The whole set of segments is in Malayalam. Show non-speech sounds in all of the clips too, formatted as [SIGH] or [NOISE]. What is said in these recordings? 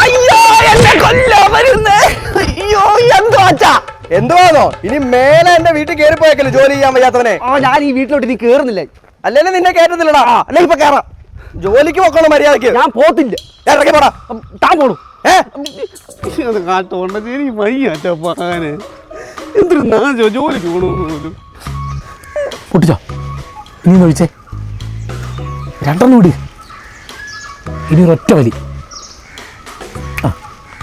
അയ്യോ എന്നെ കൊല്ലാൻ വരുന്നേ. അയ്യോ എന്തോ അച്ഛാ. എന്തുവാണോ ഇനി മേലെ എന്റെ വീട്ടിൽ കയറി പോയക്കല്ലേ ജോലി ചെയ്യാൻ വയ്യാത്തവനെ? ആ ഞാൻ ഈ വീട്ടിലോട്ട് ഇനി കേറുന്നില്ല. അല്ലെങ്കിൽ നിന്നെ കയറ്റത്തില്ലടാ അല്ലെ ഇപ്പൊ കേറാം. ജോലിക്ക് പോക്കണം മര്യാദയ്ക്ക് ഞാൻ പോത്തില്ല. ഇറങ്ങി പോടാ. താൻ പോണു. ഏ? അത് കാട്ടോണ്ട എനിക്ക് വയ്യ അച്ഛപ്പാന് എന്തൊരു നാശോ ജോലിക്ക് പോകണമെന്ന് പൊട്ടിച്ചോ. ഇനി ഒന്ന് ഒഴിച്ചേ. രണ്ടെണ്ണം വിട് ഇനി ഒരൊറ്റ വലി.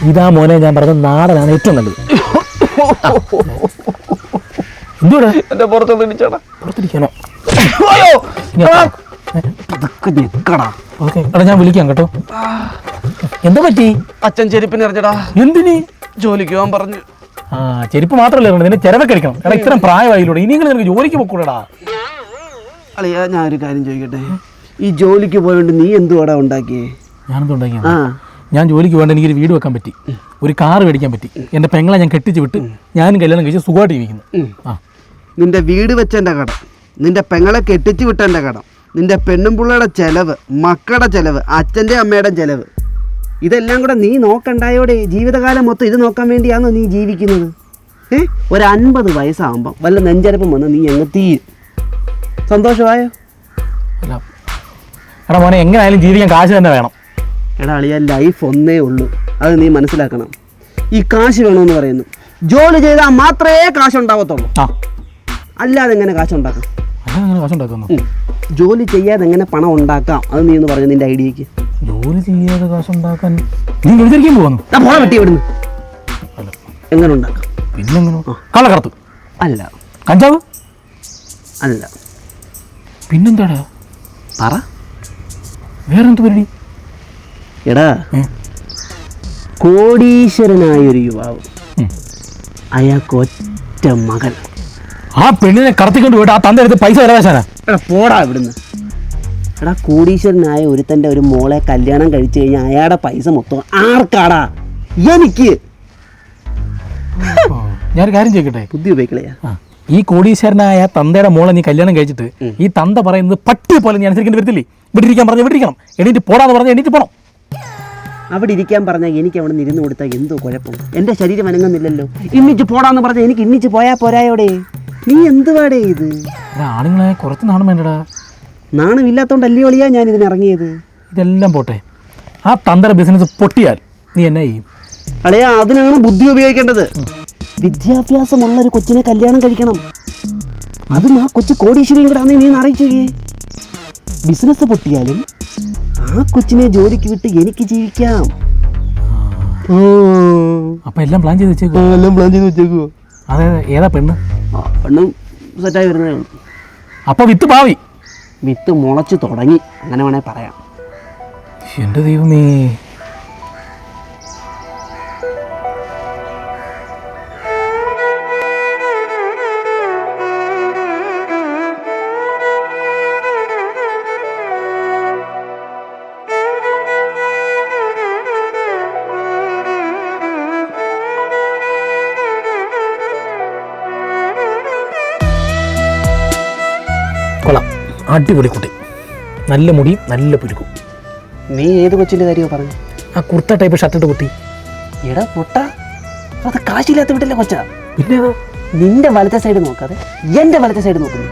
ഇതാ മോനെ ഞാൻ പറഞ്ഞ നാടനാണ് ഏറ്റവും നല്ലത്. എന്തുകൂടെ എന്റെ പുറത്തൊന്ന് ഇടിച്ചോടാ. പുറത്തിരിക്കാനോ? ഇതൊക്കെ ഞെക്കടാ ഓക്കെ എടാ ഞാൻ വിളിക്കാം കേട്ടോ. എന്താ പറ്റി? അച്ഛൻ ചെരുപ്പിന് എറിഞ്ഞടാ. എന്തിന്? ജോലിക്ക് പോകാൻ പറഞ്ഞു. ആ ചെരുപ്പ് മാത്രമല്ല നിന്നെ ചിലവൊക്കെ അടിക്കണം. എടാ ഇത്രയും പ്രായമായില്ലൂടെ. ഇനിയെങ്കിലും നിനക്ക് ജോലിക്ക് പോക്കൂടാ അളിയാ ഞാൻ ഒരു കാര്യം ചോദിക്കട്ടെ? ഈ ജോലിക്ക് പോയോണ്ട് നീ എന്തുവാടാ ഉണ്ടാക്കിയേ? ഞാനെന്ത് ഉണ്ടാക്കിയ ആ. ഞാൻ ജോലിക്ക് വേണ്ട എനിക്കൊരു വീട് വെക്കാൻ പറ്റി. ഒരു കാർ മേടിക്കാൻ പറ്റി. എന്റെ പെങ്ങളെ ഞാൻ കെട്ടിച്ച് വിട്ട് ഞാനും കല്യാണം കഴിച്ച് സുഖമായിട്ട് ഇരിക്കുന്നു ആ. നിന്റെ വീട് വെച്ചെന്റെ കടം. നിന്റെ പെങ്ങളെ കെട്ടിച്ചു വിട്ടെന്റെ കടം. നിന്റെ പെണ്ണും പിള്ളയുടെ ചെലവ് മക്കളുടെ ചെലവ് അച്ഛന്റെ അമ്മയുടെ ചെലവ്. ഇതെല്ലാം കൂടെ നീ നോക്കണ്ടായോടെ? ജീവിതകാലം മൊത്തം ഇത് നോക്കാൻ വേണ്ടിയാണോ നീ ജീവിക്കുന്നത്? ഏ? ഒരു അൻപത് വയസ്സാകുമ്പോൾ വല്ല നെഞ്ചരപ്പം വന്ന് നീ അങ്ങ് തീരും സന്തോഷമായോ? അല്ല. എടാ മോനെ എങ്ങനെയായാലും ജീവിക്കാൻ കാശ് തന്നെ വേണം. എടാ അളിയ ലൈഫ് ഒന്നേ ഉള്ളൂ. അത് നീ മനസ്സിലാക്കണം. ഈ കാശ് വേണമെന്ന് പറയുന്നു. ജോലി ചെയ്താൽ മാത്രമേ കാശ് ഉണ്ടാവത്തുള്ളൂ അല്ലാതെ എങ്ങനെ കാശ് ഉണ്ടാക്കാം. ജോലി ചെയ്യാതെ എങ്ങനെ പണം ഉണ്ടാക്കാം? അത് നീ എന്ന് പറഞ്ഞു നിന്റെ ഐഡിയക്ക്. ജോലി ചെയ്യാതെ കാശ് ഉണ്ടാക്കാൻ നീ വെറുതെരിക്കാൻ പോകുന്നു പോകാൻ വെട്ടി ഇവിടുന്ന്. എങ്ങനെ ഉണ്ടാക്കാം? പിന്നെങ്ങനെ? കള്ളക്കടത്ത്. അല്ല. കഞ്ചാവ്? അല്ല. പിന്നെന്താടാ? പറ. വേറെന്ത് പരിപാടി? എടാ. കോടീശ്വരനായ ഒരു യുവാവ്. അയാൾക്ക് ഒറ്റ മകൻ. ആ പെണ്ണിനെ കടത്തിക്കൊണ്ട് പോയിട്ട് ആ തന്റെ അടുത്ത് പൈസ വരാശാനാ എടാ പോടാ ഇവിടുന്ന്. എടാ കോടീശ്വരനായ ഒരുത്തന്റെ ഒരു മോളെ കല്യാണം കഴിച്ചു കഴിഞ്ഞാൽ അയാളുടെ പൈസ മൊത്തം ആർക്കാടാ? എനിക്ക്. ഞാനൊരു കാര്യം ചോദിക്കട്ടെ? ബുദ്ധി ഉപയോഗിക്കളയാ ഈ കോടീശ്വരനായ തന്തയുടെ മോളെ നീ കല്യാണം കഴിച്ചിട്ട് ഈ തന്ത പറയുന്നത് പട്ടി പോലെ നീ അനുസരിക്കേണ്ടി വരത്തില്ലേ? ഇവിടെ പറഞ്ഞു വിട്ടിരിക്കണം. ഇവിടെ ഇരിക്കണം എണീറ്റ് പോടാന്ന് പറഞ്ഞു എണീറ്റ് പോണം. അവിടെ ഇരിക്കാൻ പറഞ്ഞാൽ എനിക്ക് അവിടെ നിന്ന് ഇരുന്ന് കൊടുത്താൽ എന്തോ കുഴപ്പം? എന്റെ ശരീരം അനങ്ങുന്നില്ലല്ലോ. ഇന്നിച്ച് പോടാന്ന് പറഞ്ഞാൽ എനിക്ക് ഇന്നിച്ച് പോയാൽ പോരായോടെ. നീ എന്തുവാടേ ഇത്? ആണുങ്ങളെ കുറച്ച് നാണം വേണ്ടടാ. നാണമില്ലാത്തോണ്ടല്ലേ ഒളിയാ ഞാൻ ഇതിന് ഇറങ്ങിയത്? ഇതെല്ലാം പോട്ടെ. ആ തന്ത്ര ബിസിനസ് പൊട്ടിയാൽ നീ എന്നെ ചെയ്യും. അളയാ അതിനാണ് ബുദ്ധി ഉപയോഗിക്കേണ്ടത്. വിദ്യാഭ്യാസമുള്ള ഒരു കൊച്ചിനെ കല്യാണം കഴിക്കണം. അതും ആ കൊച്ചു കോടീശ്വരിയും കൂടെ നീ അറിയിച്ചു ബിസിനസ് പൊട്ടിയാലും ആ കൊച്ചിനെ ജോലിക്ക് വിട്ട് എനിക്ക് ജീവിക്കാം. ഓ അപ്പൊ എല്ലാം പ്ലാൻ ചെയ്ത് വെച്ചേക്കോ. എല്ലാം പ്ലാൻ ചെയ്ത് വെച്ചേക്കോ. അതെ ഏതാ പെണ്ണ്? പെണ്ണ് സെറ്റായി വരുന്നേ അപ്പൊ വിത്ത് ഭാവി വിത്ത് മുളച്ച് തുടങ്ങി. അങ്ങനെ വേണേ പറയാം. എന്റെ ദൈവമേ. അടിപൊളി കുട്ടി. നല്ല മുടി നല്ല പുരുക്കും. നീ ഏത് കൊച്ചിന്റെ കാര്യമാണ് പറഞ്ഞു? ആ കുർത്ത ടൈപ്പ് ഷർട്ടിട്ട് കുത്തി എടാ പൊട്ട. അത് കാശില്ലാത്ത വീട്ടിലെ കൊച്ചാ. പിന്നെ? നിന്റെ വലത്തെ സൈഡ് നോക്കാതെ എന്റെ വലത്തെ സൈഡ് നോക്കുന്നു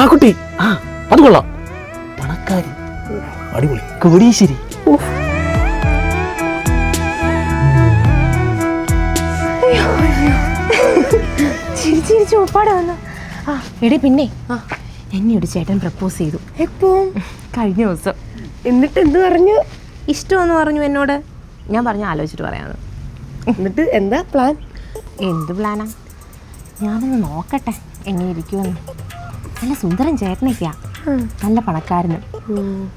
ഊ ആ അത് കൊള്ളാം. പണക്കാരി. അടിപൊളി. കോടീശ്ശേരി. ചിരി ചിരിച്ച് വന്നു. ആ എടി പിന്നെ. എന്നെ ഒരു ചേട്ടൻ പ്രപ്പോസ് ചെയ്തു. എപ്പോ? കഴിഞ്ഞ ദിവസം. എന്നിട്ട് എന്ത് പറഞ്ഞു? ഇഷ്ടമെന്ന് പറഞ്ഞു എന്നോട്. ഞാൻ പറഞ്ഞു ആലോചിച്ചിട്ട് പറയാന്ന്. എന്നിട്ട് എന്താ പ്ലാൻ എന്ത് പ്ലാനാ ഞാനൊന്ന് നോക്കട്ടെ എങ്ങനെ ഇരിക്കുമെന്ന്. നല്ല സുന്ദരം ചേട്ടനൊക്കെയാ. നല്ല പണക്കാരനും.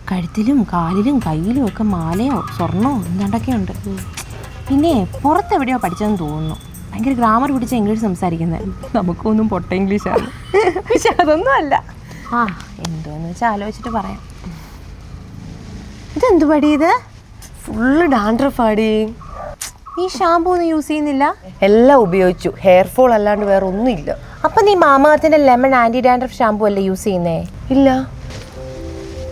കഴുത്തിലും കാലിലും കയ്യിലും ഒക്കെ മാലയോ സ്വർണമോ എന്താണ്ടൊക്കെ ഉണ്ട് പിന്നെ പുറത്തെവിടെയോ പഠിച്ചതെന്ന് തോന്നുന്നു. ഭയങ്കര ഗ്രാമർ പിടിച്ച ഇംഗ്ലീഷ് സംസാരിക്കുന്നത് നമുക്കൊന്നും പൊട്ട ഇംഗ്ലീഷാണ്. പക്ഷെ അതൊന്നും അല്ല. ആ എന്തോന്ന് വെച്ചാൽ ആലോചിച്ചിട്ട് പറയാം. ഇതെന്തു പടി ഇത്? ഫുള്ള് ഡാൻഡ്രഫ് ആടി ഈ ഷാമ്പൂ ഒന്നും യൂസ് ചെയ്യുന്നില്ല? എല്ലാം ഉപയോഗിച്ചു. ഹെയർ ഫോൾ അല്ലാണ്ട് വേറെ ഒന്നുമില്ല അപ്പൊ നീ മാമാർത്തിന്റെ ലെമൺ ആന്റി ഡാൻഡ്രഫ് ഷാമ്പൂ അല്ലേ യൂസ് ചെയ്യുന്നേ? ഇല്ല.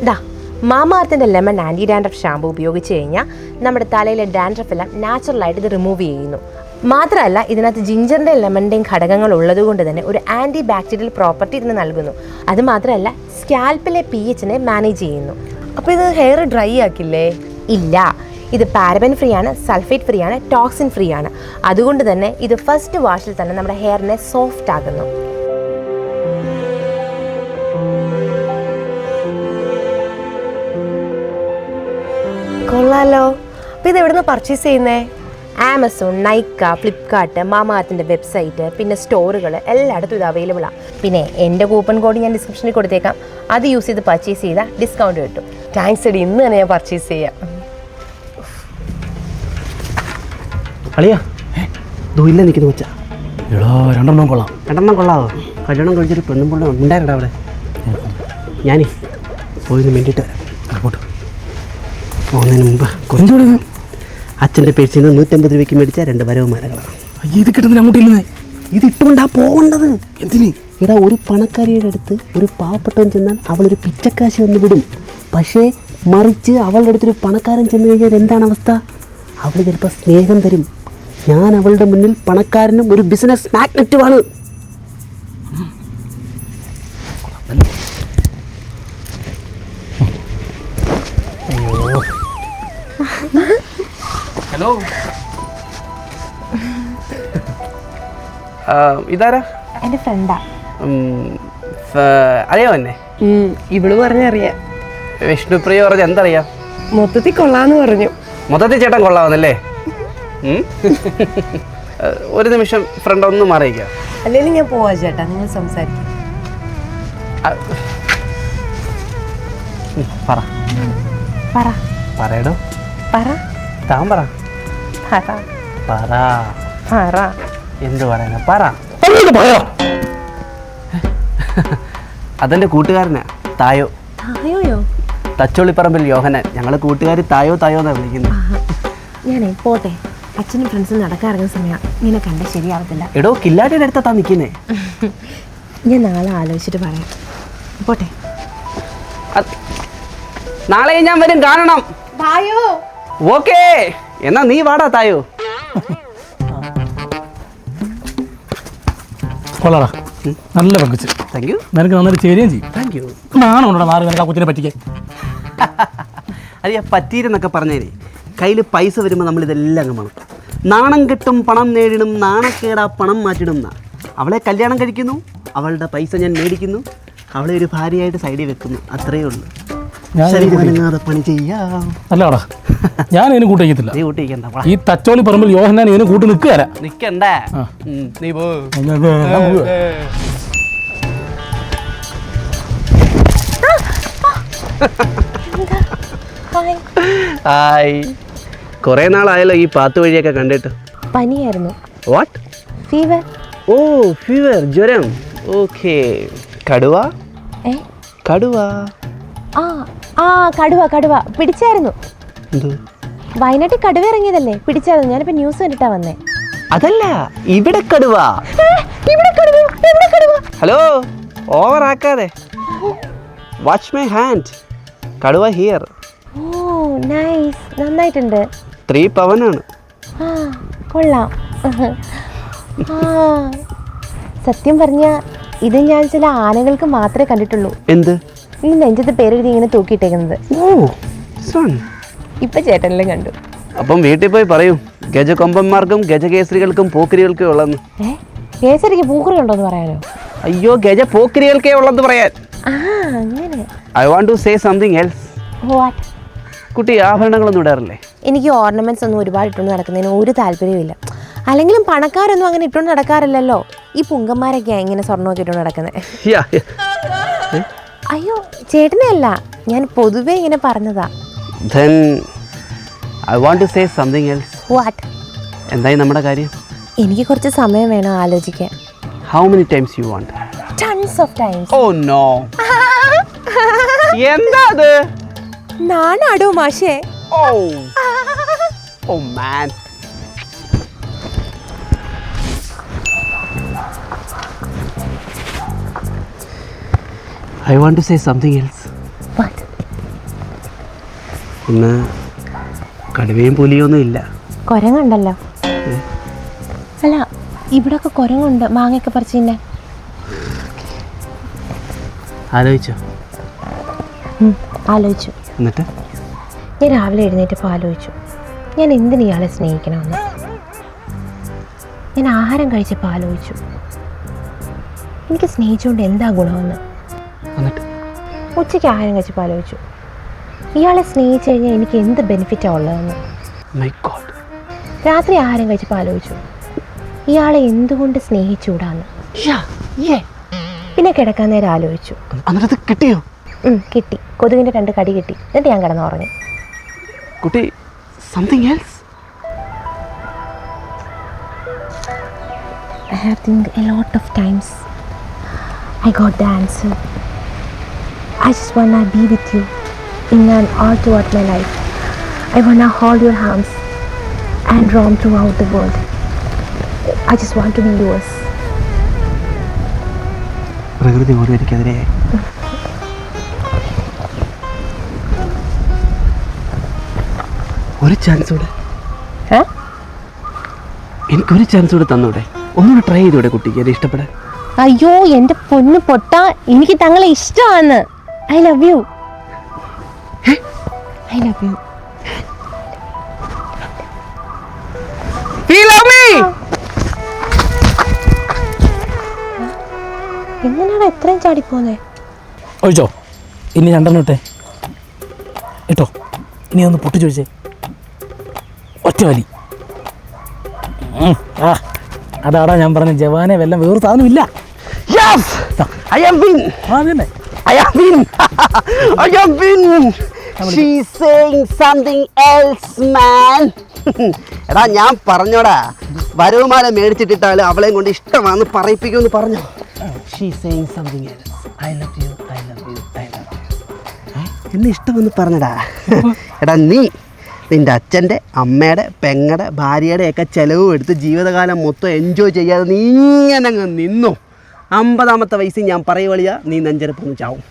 ദാ മാമാർത്തിന്റെ ലെമൺ ആന്റി ഡാൻഡ്രഫ് ഷാമ്പു ഉപയോഗിച്ച് കഴിഞ്ഞാൽ നമ്മുടെ തലയിലെ ഡാൻഡ്രഫ് എല്ലാം നാച്ചുറലായിട്ട് ഇത് റിമൂവ് ചെയ്യുന്നു. മാത്രമല്ല ഇതിനകത്ത് ജിഞ്ചറിന്റെ ലെമണിന്റെയും ഘടകങ്ങൾ ഉള്ളതുകൊണ്ട് തന്നെ ഒരു ആന്റി ബാക്ടീരിയൽ പ്രോപ്പർട്ടി ഇതിന് നൽകുന്നു. അത് മാത്രമല്ല സ്കാൽപ്പിലെ പി എച്ചിനെ മാനേജ് ചെയ്യുന്നു. അപ്പൊ ഇത് ഹെയർ ഡ്രൈ ആക്കില്ലേ? ഇല്ല. ഇത് പാരബൻ ഫ്രീ ആണ് സൾഫേറ്റ് ഫ്രീ ആണ് ടോക്സിൻ ഫ്രീ ആണ്. അതുകൊണ്ട് തന്നെ ഇത് ഫസ്റ്റ് വാഷിൽ തന്നെ നമ്മുടെ ഹെയറിനെ സോഫ്റ്റ് ആകുന്നു കൊള്ളാലോ. അപ്പൊ ഇത് എവിടുന്ന് പർച്ചേസ് ചെയ്യുന്നേ? ആമസോൺ നൈക്ക ഫ്ലിപ്കാർട്ട് മാമാർത്തിന്റെ വെബ്സൈറ്റ് പിന്നെ സ്റ്റോറുകൾ എല്ലായിടത്തും ഇത് അവൈലബിൾ ആണ് പിന്നെ എന്റെ കൂപ്പൺ കോഡ് ഞാൻ ഡിസ്ക്രിപ്ഷനിൽ കൊടുത്തേക്കാം. അത് യൂസ് ചെയ്ത് പർച്ചേസ് ചെയ്താൽ ഡിസ്കൗണ്ട് കിട്ടും. താങ്ക്സ് എടി ഇന്ന് തന്നെ ഞാൻ പർച്ചേസ് ചെയ്യാം. അളിയാ ദൂല്ല നിൽക്കുന്നു വെച്ചാ എടാ രണ്ടെണ്ണം കൊള്ളാം. രണ്ടെണ്ണം കൊള്ളാവോ? കല്യാണം കഴിച്ചൊരു പെണ്ണും പിള്ള ഉണ്ടായിരുന്നു അവിടെ. ഞാനേ പോയിന് വേണ്ടിയിട്ട് അങ്ങോട്ട് പോകുന്നതിന് മുമ്പ് കൊഞ്ചോട് അച്ഛന്റെ പേഴ്സിൽ നിന്ന് നൂറ്റമ്പത് രൂപയ്ക്ക് മേടിച്ച രണ്ട് വരവ് മരങ്ങളാണ് ഇത് കിട്ടുന്നില്ല അങ്ങോട്ട് ഇല്ലെന്നേ. ഇത് ഇട്ടുകൊണ്ടാ പോകേണ്ടത്. എന്തിന്? എടാ ഒരു പണക്കാരിയുടെ അടുത്ത് ഒരു പാവപ്പെട്ടവൻ ചെന്നാൽ അവളൊരു പിച്ചക്കാശി വന്ന് വിടും. പക്ഷേ മറിച്ച് അവളുടെ അടുത്തൊരു പണക്കാരൻ ചെന്ന് കഴിഞ്ഞാൽ എന്താണ് അവസ്ഥ? അവൾ ചിലപ്പോൾ സ്നേഹം തരും. ഞാൻ അവളുടെ മുന്നിൽ പണക്കാരനും ഒരു ബിസിനസ് മാഗ്നറ്റുമാണ് ഹലോ ഇതാരാ? എന്റെ ഫ്രണ്ടാ. അറിയാമോ എന്നെ ഇവൾ പറഞ്ഞറിയാം. വിഷ്ണുപ്രിയ പറഞ്ഞ എന്തറിയാം? മൊത്തത്തിൽ കൊള്ളാന്ന് പറഞ്ഞു. മൊത്തത്തിൽ ചേട്ടൻ കൊള്ളാവുന്നല്ലേ? [LAUGHS] ഒരു നിമിഷം ഫ്രണ്ട് ഒന്ന് മാറിയിക്കാം അല്ലെങ്കിൽ ഞാൻ പോവാ ചേട്ടാ നിങ്ങൾ സംസാരിക്കും. പറ. പറ. പറയടോ. പറ. താൻ പറ. പറ. പറ. പറ. എന്ത് പറയാനാ പറ. [LAUGHS] അതെന്റെ കൂട്ടുകാരനാ തായോ. തായോയോ? തച്ചോളിപ്പറമ്പിൽ യോഹനൻ. ഞങ്ങളെ കൂട്ടുകാരി തായോ തായോ എന്നാ വിളിക്കുന്നത്. ഞാനേ പോട്ടെ. അച്ഛനും ഫ്രണ്ട്സും നടക്കാൻ ഇറങ്ങുന്ന സമയമാണ് ഇങ്ങനെ കണ്ട ശരിയാവത്തില്ല. എടോ കില്ലാടിയുടെ അടുത്താ നിൽക്കുന്നേ ഞാൻ നാളെ ആലോചിച്ചിട്ട് പറയാം. പോട്ടെ. നാളെ ഞാൻ വരും കാണണം. തായോ? ഓക്കേ. എന്നാ നീ വാടാ തായോ. കൊള്ളാടാ. നല്ല പങ്കുച്ച്. താങ്ക് യു നിനക്ക് നന്നായിട്ട് ചേരുകയും ചെയ്യും. താങ്ക് യു നാണോ ഉണ്ടോ നാറ് നിനക്ക് ആ കൊച്ചിനെ പറ്റിക്കാൻ [LAUGHS] അത് ഞാൻ പറ്റീരെന്നൊക്കെ പറഞ്ഞേരെ. കയ്യിൽ പൈസ വരുമ്പോൾ നമ്മൾ ഇതെല്ലാം അങ്ങ് മണക്കും. നാണം കിട്ടും പണം നേടിടും നാണക്കേടാ പണം മാറ്റിടും എന്നാ അവളെ കല്യാണം കഴിക്കുന്നു അവളുടെ പൈസ ഞാൻ മേടിക്കുന്നു അവളെ ഒരു ഭാര്യയായിട്ട് സൈഡിൽ വെക്കുന്നു അത്രയേ ഉള്ളൂ. ഞാൻ ശരീരം അനങ്ങാതെ പണി ചെയ്യാം. അല്ലടാ ഞാൻ ഇതിന് കൂട്ടിക്കത്തില്ല. നീ കൂട്ടിക്കണ്ട വാ. ഈ തച്ചോളി പറമ്പിൽ യോഹന്നാൻ ഇതിന് കൂട്ടി നിൽക്കുകയല്ല നിക്കണ്ട? ഉം, നീ പോ. ഹായ്. കുറേ നാളായല്ലോ ഈ പാത്ത് വഴിയൊക്കെ കണ്ടിട്ട്. പനിയായിരുന്നു. വാട്ട് ഫീവർ ഓ ഫീവർ ജ്വരം. ഓക്കേ കടുവ? ഏ? കടുവ. ആ ആ കടുവ കടുവ. പിടിച്ചായിരുന്നു. എന്ത്? വയനാട്ടിൽ കടുവ ഇറങ്ങിയതല്ലേ? പിടിച്ചായിരുന്നു. ഞാനിപ്പോ ന്യൂസ് കണ്ടിട്ടാ വന്നേ. അതല്ല ഇവിടെ കടുവ. ഇവിടെ കടുവ ഇവിടെ കടുവ. ഹലോ ഓവർ ആക്കാതെ. വാച്ച് മൈ ഹാൻഡ് കടുവ ഹിയർ ഓ നൈസ് നന്നായിട്ടുണ്ട്. ത്രീ പവനാണ്. കൊള്ളാം. സത്യം പറഞ്ഞ ഇത് ഞാൻ ചില ആനകൾക്ക് മാത്രമേ കണ്ടിട്ടുള്ളൂ. എന്ത്? ഈ നെഞ്ചത്ത് പേരെഴുതി ഇങ്ങനെ തൂക്കിയിട്ടേക്കുന്നത്. ഓ സൺ. ഇപ്പൊ ചേട്ടനെല്ലാം കണ്ടു. അപ്പം വീട്ടിൽ പോയി പറയൂ. ഗജകൊമ്പന്മാർക്കും ഗജകേസരികൾക്കും പോക്കിരികൾക്കും ഉള്ളെന്ന്. കേസരിക്ക് പൂക്കുറി ഉണ്ടോന്ന് പറയാനോ? അയ്യോ ഗജ പോക്കിരികൾക്കേ ഉള്ളെന്ന് പറയാൻ. ആ അങ്ങനെ. I want to say something else what കുട്ടി ആഭരണങ്ങളൊന്നും ഇടാറില്ലേ? എനിക്ക് ഓർണമെന്റ്സ് ഒന്നും ഒരുപാട് ഇട്ടുകൊണ്ട് നടക്കുന്നതിന് ഒരു താല്പര്യമില്ല അല്ലെങ്കിലും പണക്കാരൊന്നും അങ്ങനെ ഇട്ടുകൊണ്ട് നടക്കാറില്ലല്ലോ. ഈ പുങ്കന്മാരൊക്കെയാണ് ഇങ്ങനെ സ്വർണമൊക്കെ ഇട്ടുകൊണ്ട് നടക്കുന്നത്. അയ്യോ ചേട്ടനെ അല്ല ഞാൻ പൊതുവേ ഇങ്ങനെ പറഞ്ഞതാ. Then I want to say something else. What എന്തായി നമ്മുടെ കാര്യം? എനിക്ക് കുറച്ച് സമയം വേണം ആലോചിക്കാൻ. How many times you want tons of times oh no എന്താ അത്? നാണാടോ മാഷേ. Oh. Oh man. I want to say something else ഇന്ന് കടുവയും പുലിയൊന്നും ഇല്ല. കൊരങ്ങണ്ടല്ലോ. അല്ല ഇവിടെ ഒക്കെ കൊരങ്ങുണ്ട് മാങ്ങയൊക്കെ പറിച്ചിന്നെ ആലോചിച്ചോ. ആലോചിച്ചു. എന്നിട്ട്? ഞാൻ രാവിലെ എഴുന്നേറ്റപ്പോൾ ആലോചിച്ചു ഞാൻ എന്തിന് ഇയാളെ സ്നേഹിക്കണമെന്ന്? ഞാൻ ആഹാരം കഴിച്ചപ്പോൾ ആലോചിച്ചു എനിക്ക് സ്നേഹിച്ചുകൊണ്ട് എന്താ ഗുണമെന്ന്? എന്നിട്ട്? ഉച്ചയ്ക്ക് ആഹാരം കഴിച്ചപ്പോൾ ആലോചിച്ചു ഇയാളെ സ്നേഹിച്ചു കഴിഞ്ഞാൽ എനിക്ക് എന്ത് ബെനിഫിറ്റാണ് ഉള്ളതെന്ന്? മൈ ഗോഡ് രാത്രി ആഹാരം കഴിച്ചപ്പോൾ ആലോചിച്ചു ഇയാളെ എന്തുകൊണ്ട് സ്നേഹിച്ചുകൂടാന്ന്? പിന്നെ കിടക്കാൻ നേരം ആലോചിച്ചു. കിട്ടിയോ? കിട്ടി കൊതുകിന്റെ രണ്ട് കടി കിട്ടി എന്നിട്ട് ഞാൻ കിടന്നുറങ്ങി കുട്ടി something else I have think a lot of times. I got the answer. I just wanna be with you in and all throughout my life. I wanna hold your hands and roam throughout the world. I just want to be yours. പ്രകൃതി പോലും എനിക്കെതിരെ ഒരു ചാൻസ് കൂടെ? എനിക്കൊരു ചാൻസ് കൂടെ തന്നൂടെ. ഒന്നുകൂടെ ട്രൈ ചെയ്തൂടെ കുട്ടിക്ക് അത് ഇഷ്ടപ്പെടാൻ. അയ്യോ എന്റെ പൊന്ന് പൊട്ട. എനിക്ക് തങ്ങളെ ഇഷ്ടമാണ്. I love you I love you എങ്ങനെയാണ് എത്രയും ചാടിപ്പോന്നെ? ഒഴിച്ചോ. ഇനി രണ്ടെണ്ണം ഇട്ടേ. ഇട്ടോ. ഇനി ഒന്ന് പൊട്ടി വെച്ചേ ഒറ്റ വലി ആ അതാടാ ഞാൻ പറഞ്ഞ ജവാനെ വെല്ലം വേറെ സാധനം ഇല്ല. I am. She's saying something else, man. [LAUGHS] എടാ ഞാൻ പറഞ്ഞോടാ. വരവുമാല മേടിച്ചിട്ടിട്ടാലും അവളെയും കൊണ്ട് ഇഷ്ടമാണെന്ന് പറയിപ്പിക്കുമെന്ന് പറഞ്ഞു. She saying something else I love you I love you I love you എന്നെ ഇഷ്ടമെന്ന് പറഞ്ഞടാ. എടാ നീ നിന്റെ അച്ഛന്റെ അമ്മയുടെ പെങ്ങടെ ഭാര്യയുടെയൊക്കെ ചിലവ് എടുത്ത് ജീവിതകാലം മൊത്തം എൻജോയ് ചെയ്യാതെ നീ ഇങ്ങനെ അങ്ങ് നിന്നു. അമ്പതാമത്തെ വയസ്സിൽ ഞാൻ പറയുവളിയാ നീ നെഞ്ചരപ്പൊന്ന് ചാവും.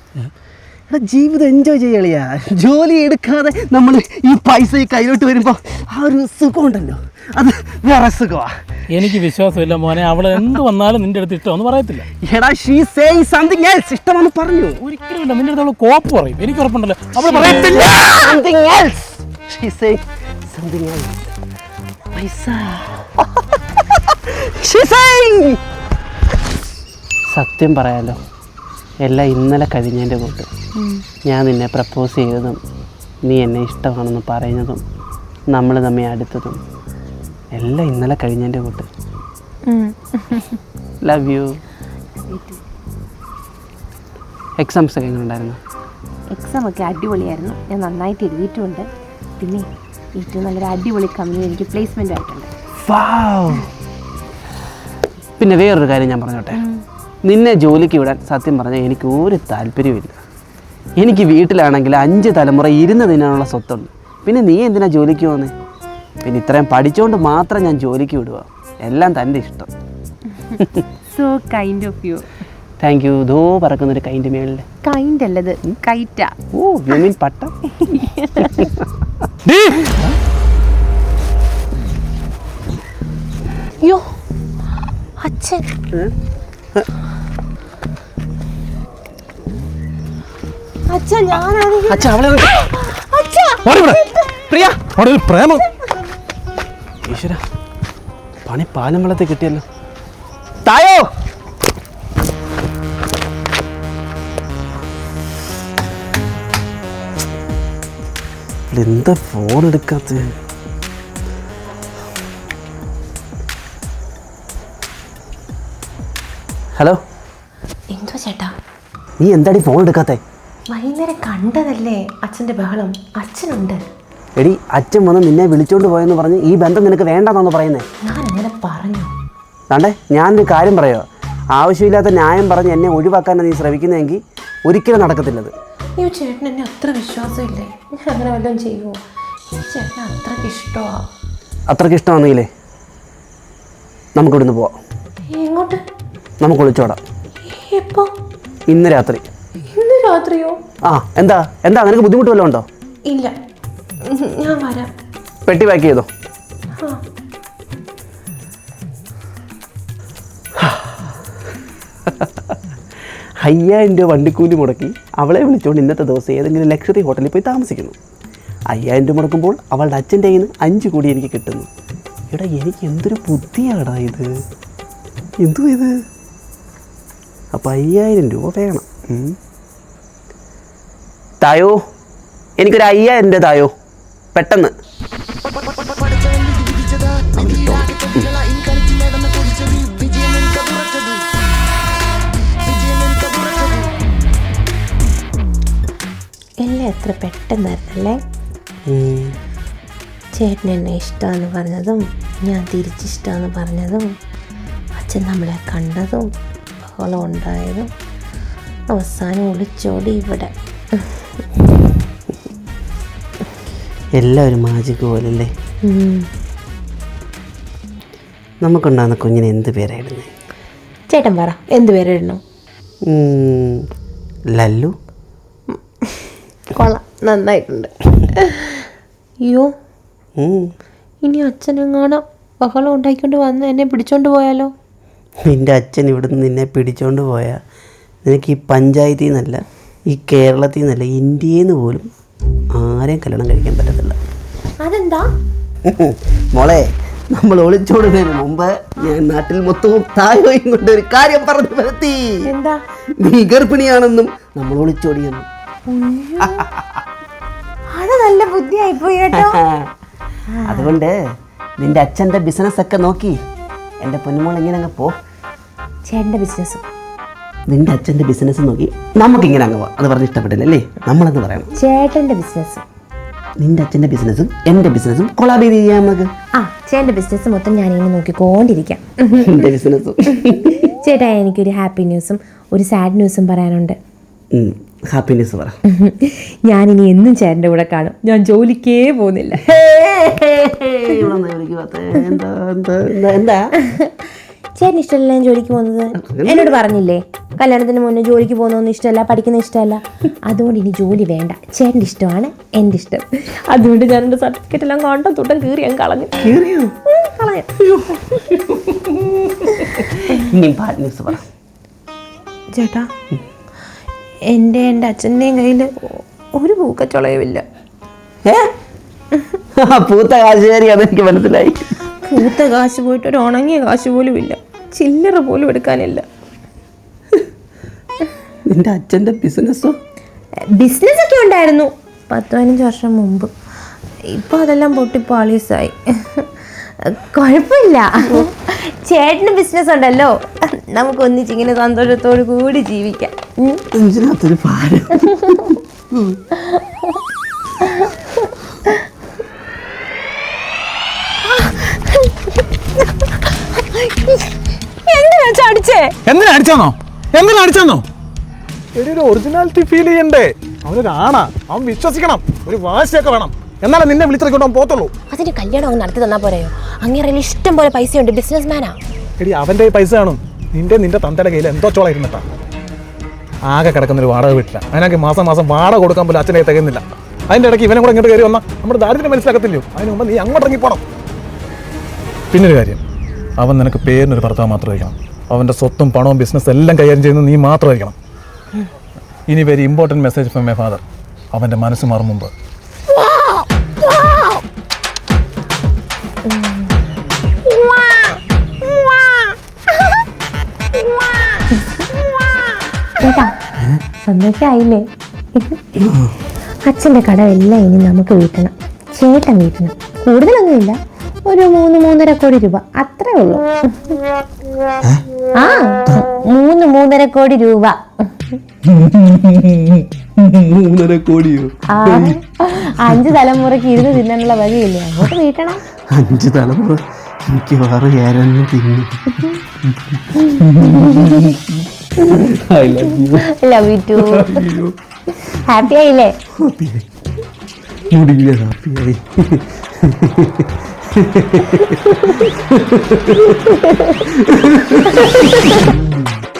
എടാ ജീവിതം എൻജോയ് ചെയ്യളിയാ ജോലി എടുക്കാതെ നമ്മൾ ഈ പൈസ ഈ കയ്യിലോട്ട് വരുമ്പോൾ ആ ഒരു സുഖമുണ്ടല്ലോ. അത് വേറെ സുഖമാണ് എനിക്ക് വിശ്വാസമില്ല മോനെ. അവൾ എന്ത് വന്നാലും നിന്റെ അടുത്ത് ഇഷ്ടമെന്ന് പറയത്തില്ല. എടാ ഷീ സേയിങ് സംതിങ് എൽസ് ഇഷ്ടമെന്ന് പറഞ്ഞു. ഒരിക്കലും ഇല്ല. നിന്റെ അടുത്ത് അവൾ കോപ്പ് പറയും. എനിക്ക് ഉറപ്പുണ്ടല്ലോ. അവൾ പറയത്തില്ല. Something else. She said something else. പൈസ She saying സത്യം പറയാലോ എല്ലാം ഇന്നലെ കഴിഞ്ഞതിന്റെ കൂട്ട് ഞാൻ നിന്നെ പ്രപ്പോസ് ചെയ്തതും നീ എന്നെ ഇഷ്ടമാണെന്ന് പറയുന്നതും നമ്മൾ നമ്മെ അടുത്തതും എല്ലാം ഇന്നലെ കഴിഞ്ഞതിന്റെ കൂട്ട് ലവ് യു എക്സാംസ് ഒക്കെ എങ്ങനെ ഉണ്ടായിരുന്നു എക്സാം ഒക്കെ അടിപൊളിയായിരുന്നു. ഞാൻ നന്നായിട്ട് എഴുതിയിട്ടുമുണ്ട് പിന്നെ ഏറ്റവും നല്ലൊരു അടിപൊളി കമ്പനി എനിക്ക് പ്ലേസ്മെന്റ് ആയിട്ടുണ്ട്. പിന്നെ വേറൊരു കാര്യം ഞാൻ പറഞ്ഞോട്ടെ. നിന്നെ ജോലിക്ക് വിടാൻ സത്യം പറഞ്ഞാൽ എനിക്ക് ഒരു താല്പര്യമില്ല എനിക്ക് വീട്ടിലാണെങ്കിൽ അഞ്ച് തലമുറ ഇരുന്ന് തിന്നാനുള്ള സ്വത്തുണ്ട്. പിന്നെ നീ എന്തിനാ ജോലിക്ക് പോകുന്നത് പിന്നെ ഇത്രയും പഠിച്ചുകൊണ്ട് മാത്രം ഞാൻ ജോലിക്ക് വിടുക. എല്ലാം തന്റെ ഇഷ്ടം. So kind of you thank you though പറക്കുന്നൊരു kind മേളിൽ കൈൻഡ് അല്ലത് കൈറ്റ. ഓ യു മീൻ പട്ട. [LAUGHS] അയ്യോ അച്ഛൻ. അച്ഛൻ ഞാനാണെങ്കിൽ അച്ഛാ അവളെ അച്ഛാ പ്രിയ അവിടെ ഒരു പ്രേമം. ഈശ്വര പണി പാലം വെള്ളത്തിൽ കിട്ടിയല്ലോ. തായോ? എന്താ ഫോൺ എടുക്കാത്ത? ഹലോ? എന്തോ ചേട്ടാ? നീ എന്താടി ഫോൺ എടുക്കാത്ത? വൈകുന്നേരം കണ്ടതല്ലേ അച്ഛന്റെ ബഹളം? അച്ഛനുണ്ട്. എടി അച്ഛൻ വന്ന് നിന്നെ വിളിച്ചോണ്ട് പോയെന്ന് പറഞ്ഞ് ഈ ബന്ധം നിനക്ക് വേണ്ടെന്നാന്ന് പറയുന്നേ. ഞാൻ അങ്ങനെ പറഞ്ഞു. താണ്ടേ ഞാനൊരു കാര്യം പറയാം ആവശ്യമില്ലാത്ത ന്യായം പറഞ്ഞ് എന്നെ ഒഴിവാക്കാനാണ് നീ ശ്രമിക്കുന്നതെങ്കിൽ ഒരിക്കലും നടക്കത്തില്ലത്. അയ്യോ ചേട്ടൻ എന്നെ അത്ര വിശ്വാസമില്ലേ? ഞാൻ അങ്ങനെ വല്ലതും ചെയ്യുമോ ചേട്ടൻ അത്രയ്ക്ക് ഇഷ്ടമാണ് അത്രയ്ക്ക് ഇഷ്ടമാണെങ്കിലേ നമുക്കിവിടുന്ന് പോവാം. എങ്ങോട്ട്? നമുക്ക് ഒളിച്ചോടാം. എപ്പോ? ഇന്ന് രാത്രി. ഇന്ന് രാത്രിയോ? ആ എന്താ? എന്താ നിനക്ക് ബുദ്ധിമുട്ട് വല്ലതും ഉണ്ടോ? ഇല്ല. ഞാൻ വരാം. പെട്ടി പാക്ക് ചെയ്തോ? [LAUGHS] അയ്യായിരം രൂപ വണ്ടിക്കൂലി മുടക്കി അവളെ വിളിച്ചുകൊണ്ട് ഇന്നത്തെ ദിവസം ഏതെങ്കിലും ലക്ഷറി ഹോട്ടലിൽ പോയി താമസിക്കുന്നു. അയ്യായിരം രൂപ മുടക്കുമ്പോൾ അവളുടെ അച്ഛന്റെ കയ്യിൽ നിന്ന് അഞ്ച് കോടി എനിക്ക് കിട്ടുന്നു. എടാ എനിക്ക് എന്തൊരു ബുദ്ധിയാടാ ഇത്. എന്തു ഇത്? അപ്പോൾ അയ്യായിരം രൂപ വേണം. തായോ? എനിക്കൊരു അയ്യായിരം രൂപ തായോ? പെട്ടെന്ന്. എത്ര പെട്ടെന്നായിരുന്നല്ലേ. ചേട്ടൻ എന്നെ ഇഷ്ടമെന്ന് പറഞ്ഞതും ഞാൻ തിരിച്ചിഷ്ടമെന്ന് പറഞ്ഞതും അച്ഛൻ നമ്മളെ കണ്ടതും ബഹളം ഉണ്ടായതും അവസാനം ഒളിച്ചോടി ഇവിടെ. എല്ലാവരും മാജിക്ക് മാജിക് പോലല്ലേ. നമുക്കുണ്ടാകുന്ന കുഞ്ഞിന് എന്ത് പേരായിരുന്നു ചേട്ടൻ പറ എന്ത് പേരായിരുന്നു ലല്ലു? കൊള്ളാം. നന്നായിട്ടുണ്ട്. അയ്യോ. ഇനി അച്ഛനെങ്ങാണോ ബഹളം ഉണ്ടാക്കിക്കൊണ്ട് വന്ന് എന്നെ പിടിച്ചോണ്ട് പോയാലോ? നിന്റെ അച്ഛൻ ഇവിടുന്ന് നിന്നെ പിടിച്ചോണ്ട് പോയാൽ നിനക്ക് ഈ പഞ്ചായത്തിൽ നിന്നല്ല ഈ കേരളത്തിൽ നിന്നല്ല ഇന്ത്യയിൽ നിന്ന് പോലും ആരെയും കല്യാണം കഴിക്കാൻ പറ്റത്തില്ല. അതെന്താ? [LAUGHS] മോളെ നമ്മൾ ഒളിച്ചോടുന്നതിന് മുമ്പ് ഞാൻ നാട്ടിൽ മൊത്തവും തായോയും കൊണ്ട് ഒരു കാര്യം പറഞ്ഞു വരുത്തി. എന്താ? നീ ഗർഭിണിയാണെന്നും നമ്മൾ ഒളിച്ചോടിയെന്നും. അത് നല്ല ബുദ്ധിയായി പോയി കേട്ടോ. [LAUGHS] അതുകൊണ്ട് നിന്റെ അച്ഛന്റെ ബിസിനസ് ഒക്കെ നോക്കി എന്റെ പൊന്നുമോൾ ഇങ്ങനെ അങ്ങ് പോ. ചേട്ടന്റെ ബിസിനസ് നിന്റെ അച്ഛന്റെ ബിസിനസ് നോക്കി നമുക്ക് ഇങ്ങനെ അങ്ങ് പോവാം അത് പറഞ്ഞ് ഇഷ്ടപ്പെട്ടില്ലല്ലേ നമ്മളെന്ന് പറയണം. ചേട്ടന്റെ ബിസിനസ് നിന്റെ അച്ഛന്റെ ബിസിനസ്സും എന്റെ ബിസിനസ്സും കൊളാബ് ചെയ്യാം നമുക്ക്. ആ ചേട്ടന്റെ ബിസിനസ് മൊത്തം ഞാനിങ്ങനെ നോക്കിക്കൊണ്ടിരിക്കാം. [LAUGHS] എന്റെ ബിസിനസ്സും. ചേട്ടാ എനിക്കൊരു ഹാപ്പി ന്യൂസും ഒരു സാഡ് ന്യൂസും പറയാനുണ്ട്. ഹാപ്പിനെസ് പറ. [LAUGHS] ഞാൻ ഇനി എന്നും ചേട്ടന്റെ കൂടെ കാണും. ഞാൻ ജോലിക്കേ പോകുന്നില്ല? എന്താ [LAUGHS] ചേട്ടൻ ഇഷ്ടമല്ല ഞാൻ ജോലിക്ക് പോകുന്നത്. എന്നോട് പറഞ്ഞില്ലേ? കല്യാണത്തിന് മുന്നേ ജോലിക്ക് പോകുന്നൊന്നും ഇഷ്ടമല്ല പഠിക്കുന്ന ഇഷ്ടമല്ല. അതുകൊണ്ട് ഇനി ജോലി വേണ്ട. ചേട്ടന്റെ ഇഷ്ടമാണ് എന്റെ ഇഷ്ടം. അതുകൊണ്ട് ഞാൻ എന്റെ സർട്ടിഫിക്കറ്റ് എല്ലാം കണ്ടോ തൊട്ടും കീറി ഞാൻ കളഞ്ഞു. കളഞ്ഞു ചേട്ടാ എന്റെ എന്റെ അച്ഛന്റെയും കയ്യിൽ ഒരു പൂക്കച്ചുളയുമില്ല. ഏ? പൂത്ത പൂത്ത കാശുകാരിയാന്ന് അതെനിക്ക് മനസ്സിലായി. പൂത്ത കാശ് പോയിട്ട് ഒരു ഉണങ്ങിയ കാശ് പോലും ഇല്ല. ചില്ലറ പോലും എടുക്കാനില്ല. നിന്റെ അച്ഛന്റെ ബിസിനസ്സോ? ബിസിനസ്സൊക്കെ ഉണ്ടായിരുന്നു. പത്ത് പതിനഞ്ച് വർഷം മുമ്പ്. ഇപ്പോൾ അതെല്ലാം പൊട്ടി പാളീസായി കുഴപ്പമില്ല. ചേട്ടന് ബിസിനസ് ഉണ്ടല്ലോ നമുക്ക് ഒന്നിച്ചിങ്ങനെ സന്തോഷത്തോടു കൂടി ജീവിക്കാം. നെഞ്ചിനകത്തൊരു ഭാരം എന്തിനാ ചാടിച്ചേ എന്തിനാ അടിച്ചാന്നോ? ഒരു ഒറിജിനാലിറ്റി ഫീൽ ചെയ്യണ്ടേ? അവനൊരാണാ. അവൻ വിശ്വസിക്കണം. ഒരു വാശിയൊക്കെ വേണം. എന്നാലേ നിന്നെ വിളിച്ചിറക്കിട്ട് പോത്തുള്ളൂ അതിന് കല്യാണം അങ്ങ് നടത്തി തന്നാ പോരെയോ? അങ്ങേറയിൽ ഇഷ്ടം പോലെ പൈസയുണ്ട് ബിസിനസ് മാനാ എടി അവന്റെ പൈസ കാണും. നിന്റെ നിന്റെ തന്തയുടെ കയ്യിൽ എന്തോ ചോള ഇരുന്നിട്ടാ. ആകെ കിടക്കുന്ന ഒരു വാടക വീട്ടില്ല അതിനൊക്കെ മാസം മാസം വാടക കൊടുക്കാൻ പോലും അച്ഛനെ തികയുന്നില്ല. അതിന്റെ ഇടയ്ക്ക് ഇവനെ കൂടെ ഇങ്ങോട്ട് കയറി വന്നാൽ നമ്മുടെ ദാരിദ്ര്യം മനസ്സിലാക്കത്തില്ലയോ? അതിന് മുമ്പ് നീ അങ്ങോട്ട് ഇറങ്ങിപ്പോണം. പിന്നൊരു കാര്യം. അവൻ നിനക്ക് പേരിനൊരു ഭർത്താവ് മാത്രമായിരിക്കണം അവന്റെ സ്വത്തും പണവും ബിസിനസ് എല്ലാം കൈകാര്യം ചെയ്യുന്നത് നീ മാത്രമായിരിക്കണം ഇനി very important message from my father അവന്റെ മനസ്സ് മാറും മുമ്പ്. ചേട്ടാ സന്തോഷായില്ലേ? അച്ഛന്റെ കടമെല്ലാം ഇനി നമുക്ക് വീട്ടണം. ചേട്ടൻ വീട്ടണം. കൂടുതലൊന്നുമില്ല. ഒരു മൂന്ന് മൂന്നര കോടി രൂപ. അത്രേ ഉള്ളൂ. ആ മൂന്ന് മൂന്നര കോടി രൂപ. മൂന്നര കോടിയോ? അഞ്ച് തലമുറയ്ക്ക് ഇരുന്ന് തിന്നാനുള്ള വഴിയില്ലേ? അങ്ങോട്ട് വീട്ടണം. അഞ്ച് തലമുറ മിക്കവാറും ഇരന്ന് തിന്നു. ലവ് യു ടു ഹാപ്പി ആയില്ലേ? മുടിയിലെ ഹാപ്പിയായി [LAUGHS]